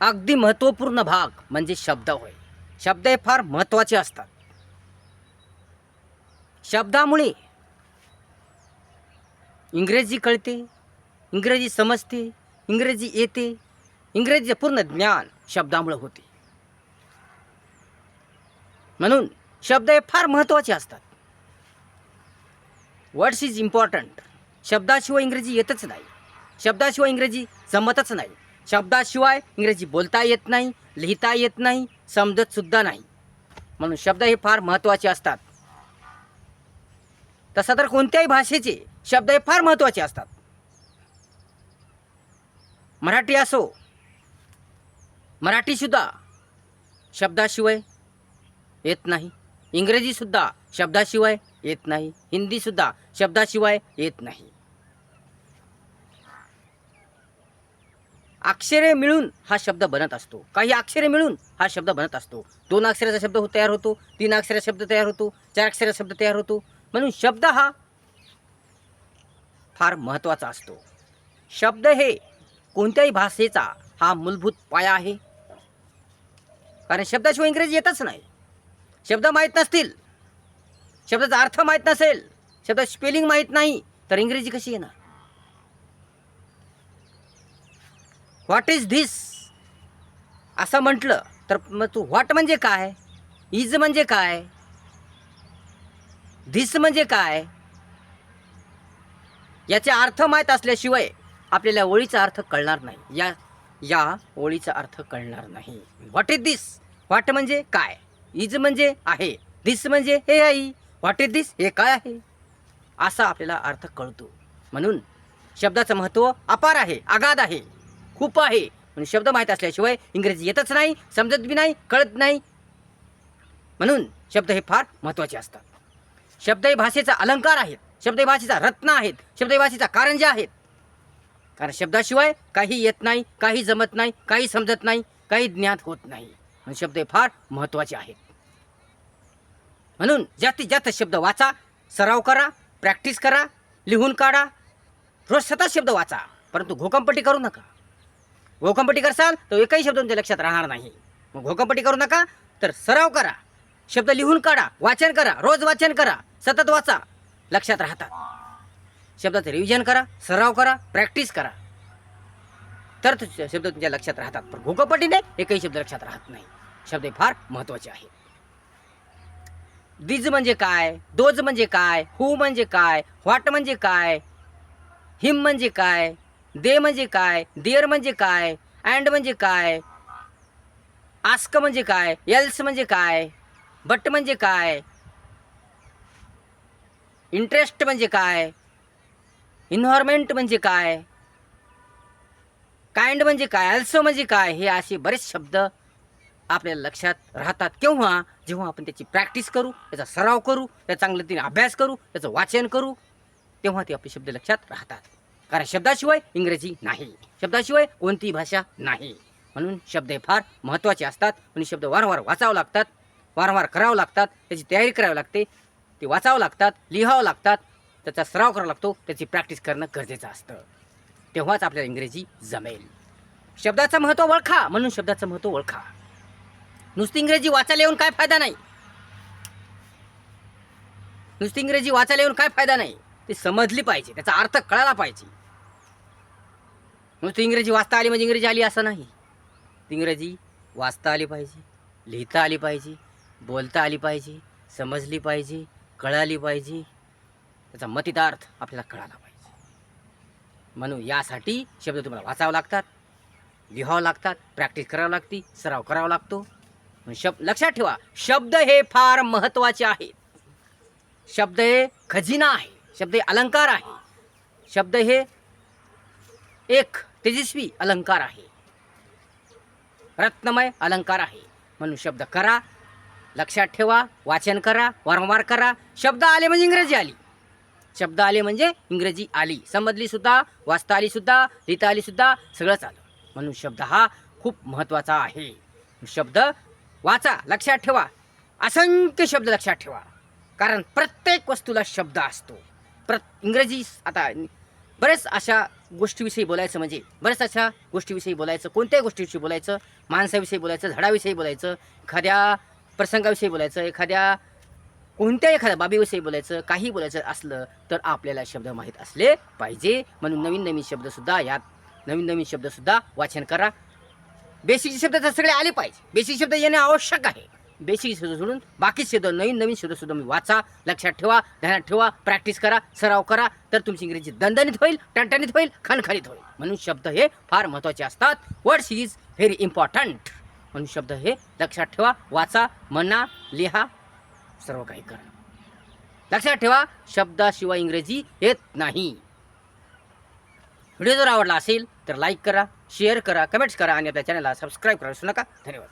अगदी महत्त्वपूर्ण भाग म्हणजे शब्द होय. शब्द हे फार महत्त्वाचे असतात. शब्दामुळे इंग्रजी कळते इंग्रजी समजते इंग्रजी येते इंग्रजीचे पूर्ण ज्ञान शब्दामुळे होते. म्हणून शब्द हे फार महत्त्वाचे असतात. वर्ड्स इज इम्पॉर्टंट शब्दाशिवाय इंग्रजी येतच नाही. शब्दाशिवाय इंग्रजी जमतच नाही. शब्दाशिवाय इंग्रजी बोलता येत नाही लिहिता येत नाही समजतसुद्धा नाही. म्हणून शब्द हे फार महत्त्वाचे असतात. तसं तर कोणत्याही भाषेचे शब्द हे फार महत्त्वाचे असतात. मराठी असो मराठीसुद्धा शब्दाशिवाय येत नाही. इंग्रजीसुद्धा शब्दाशिवाय येत नाही. हिंदीसुद्धा शब्दाशिवाय येत नाही. अक्षरे मिळून हा शब्द बनत असतो. काही अक्षरे मिळून हा शब्द बनत असतो. दोन अक्षराचा शब्द हो- तयार होतो तीन अक्षरा शब्द तयार होतो चार अक्षराचा शब्द तयार होतो. म्हणून शब्द हा फार महत्त्वाचा असतो. शब्द हे कोणत्याही भाषेचा हा मूलभूत पाया आहे. कारण शब्दाशिवाय इंग्रजी येतच नाही. शब्द माहीत नसतील. शब्दाचा अर्थ माहीत नसेल. शब्द स्पेलिंग माहीत नाही. तर इंग्रजी कशी येणार? व्हॉट इज धिस असं म्हटलं तर मग तू व्हॉट म्हणजे काय? इज म्हणजे काय? धिस म्हणजे काय? याचे अर्थ माहीत असल्याशिवाय आपल्याला ओळीचा अर्थ कळणार नाही. या या ओळीचा अर्थ कळणार नाही. व्हॉट इज दिस व्हॉट म्हणजे काय? इज म्हणजे आहे. दिस म्हणजे हे आई. व्हॉट इज दिस हे काय आहे? असा आपल्याला अर्थ कळतो. म्हणून शब्दाचं महत्त्व अपार आहे आगाध आहे. खूप आहे. म्हणून शब्द माहीत असल्याशिवाय इंग्रजी येतच नाही समजत बी नाही कळत नाही. म्हणून शब्द हे फार महत्त्वाचे असतात. शब्द हे भाषेचा अलंकार आहेत. शब्द भाषेचा रत्न आहेत. शब्द भाषेचा भाषेचा जे आहेत. कारण शब्दाशिवाय काही येत नाही काही जमत नाही काही समजत नाही काही ज्ञात होत नाही. म्हणून शब्द हे फार महत्त्वाचे आहेत. म्हणून जास्तीत जास्त शब्द वाचा सराव करा प्रॅक्टिस करा लिहून काढा. रोज सतत शब्द वाचा परंतु घोकंपट्टी करू नका. घोकंपट्टी करसाल तर एकही शब्द तुमच्या लक्षात राहणार नाही. मग घोकंपट्टी करू नका तर सराव करा. शब्द लिहून काढा वाचन करा रोज वाचन करा सतत वाचा. लक्षात राहतात शब्दाचं रिव्हिजन करा सराव करा प्रॅक्टिस करा. तर शब्द तुमच्या लक्षात राहतात. पण घोकंपट्टीने एकही शब्द लक्षात राहत नाही. शब्द हे फार महत्त्वाचे आहेत. दिज म्हणजे काय दोज म्हणजे काय हू म्हणजे काय व्हॉट म्हणजे काय हिम म्हणजे काय दे म्हणजे काय देअर म्हणजे काय अँड म्हणजे काय आस्क म्हणजे काय एल्स म्हणजे काय बट म्हणजे काय इंटरेस्ट म्हणजे काय इन्व्हायरमेंट म्हणजे काय काइंड म्हणजे काय अल्सो म्हणजे काय हे असे बरेच शब्द आपल्या लक्षात राहतात केव्हा जेव्हा आपण त्याची प्रॅक्टिस करू त्याचा सराव करू त्याचा चांगलं तिने अभ्यास करू त्याचं वाचन करू तेव्हा ते आपले शब्द लक्षात राहतात कारण शब्दाशिवाय इंग्रजी नाही. शब्दाशिवाय कोणतीही भाषा नाही. म्हणून शब्द हे फार महत्त्वाचे असतात. म्हणून शब्द वारंवार वाचावं लागतात वारंवार करावं लागतात त्याची तयारी करावी लागते ते वाचावं लागतात लिहावं लागतात त्याचा सराव करावा लागतो त्याची प्रॅक्टिस करणं गरजेचं असतं. तेव्हाच आपल्याला इंग्रजी जमेल. शब्दाचं महत्त्व ओळखा म्हणून शब्दाचं महत्त्व ओळखा. नुसती इंग्रजी वाचायला येऊन काय फायदा नाही. नुसती इंग्रजी वाचायला येऊन काय फायदा नाही. ती समजली पाहिजे त्याचा अर्थ कळायला पाहिजे. नुसती इंग्रजी वाचता आली म्हणजे इंग्रजी आली असं नाही. इंग्रजी वाचता आली पाहिजे लिहिता आली पाहिजे बोलता आली पाहिजे समजली पाहिजे कळाली पाहिजे. त्याचा मतितार्थ आपल्याला कळाला पाहिजे. म्हणून यासाठी शब्द तुम्हाला वाचावं लागतात लिहावं लागतात प्रॅक्टिस करावं लागती सराव करावा लागतो. शब्द लक्षात ठेवा शब्द हे फार महत्त्वाचे आहेत. शब्द हे खजिना आहे शब्द हे अलंकार आहे. शब्द हे एक तेजस्वी अलंकार आहे. रत्नमय अलंकार आहे. म्हणून शब्द करा लक्षात ठेवा वाचन करा वारंवार करा. शब्द आले म्हणजे इंग्रजी आली. शब्द आले म्हणजे इंग्रजी आली. समजली सुद्धा वाचता आली सुद्धा लिहिता आली सुद्धा सगळंच आलं. म्हणून शब्द हा खूप महत्त्वाचा आहे. शब्द वाचा लक्षात ठेवा. असंख्य शब्द लक्षात ठेवा. कारण प्रत्येक वस्तूला शब्द असतो. प्र इंग्रजी आता बरेच अशा गोष्टीविषयी बोलायचं म्हणजे बऱ्याच अशा गोष्टीविषयी बोलायचं कोणत्याही गोष्टीविषयी बोलायचं माणसाविषयी बोलायचं झाडाविषयी बोलायचं एखाद्या प्रसंगाविषयी बोलायचं एखाद्या कोणत्याही एखाद्या बाबीविषयी बोलायचं काही बोलायचं असलं तर आपल्याला शब्द माहीत असले पाहिजे. म्हणून नवीन नवीन शब्दसुद्धा यात नवीन नवीन शब्दसुद्धा वाचन करा. बेसिक शब्द तर सगळे आले पाहिजे. बेसिक शब्द येणे आवश्यक आहे. बेसिक शोध सोडून बाकी शब्द नवीन नवीन शोध सुद्धा मी वाचा लक्षात ठेवा ध्यानात ठेवा प्रॅक्टिस करा सराव करा तर तुमची इंग्रजी दणदणीत होईल टणटणीत होईल खणखणीत होईल. म्हणून शब्द हे फार महत्त्वाचे असतात. वर्ड्स इज व्हेरी इम्पॉर्टंट म्हणून शब्द हे लक्षात ठेवा वाचा म्हणा लिहा सर्व काही करा. लक्षात ठेवा शब्दाशिवाय इंग्रजी येत नाही. व्हिडिओ जर आवडला असेल तर लाईक करा शेअर करा कमेंट्स करा आणि आपल्या चॅनलला सबस्क्राईब करा विसरू नका. धन्यवाद.